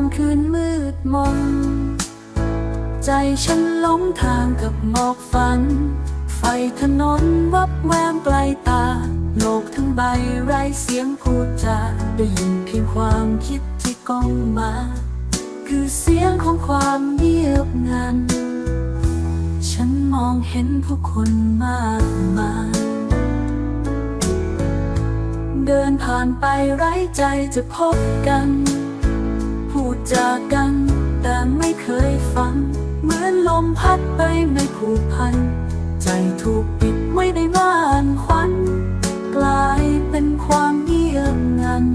ามคืนมืดมน ใจฉันหลงทางกับหมอกฝัน ไฟถนนวับแวมปลายตา โลกทั้งใบไร้เสียงพูดจาได้ยินเพียงความคิดที่ก้องมา คือเสียงของความเงียบงัน ฉันมองเห็นผู้คนมากมายเดินผ่านไปไร้ใจจะพบกัน พูดจากัน แต่ไม่เคยฟัง เหมือนลมพัดไปไม่ผูกพัน ใจถูกปิดไว้ในบ้านควันกลายเป็นความเงียบงัน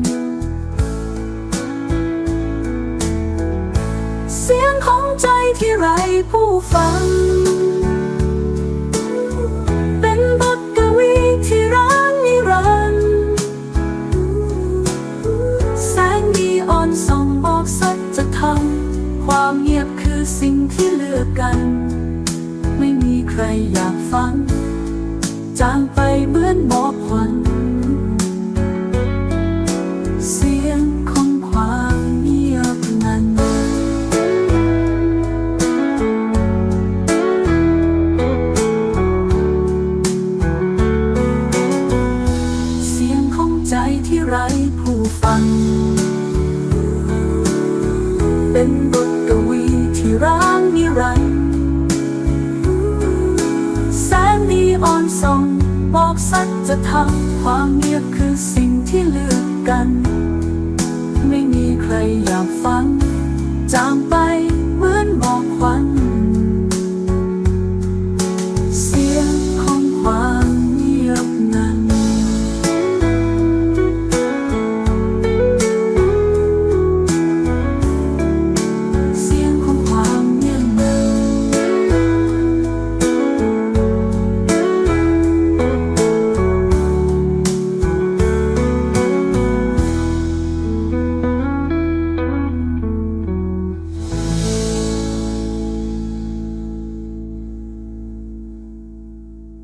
เสียงของใจที่ไรผู้ฟัง ความเงียบคือสิ่งที่เลือกกัน ไม่มีใครอยากฟัง จางไปเหมือนหมอกควัน เสียงของความเงียบนั้น เสียงของใจที่ไร้ผู้ฟัง เป็นบท ส่ง บอกสัจธรรมความเงียบคือสิ่งที่เลือกกัน ไม่มีใครอยากฟัง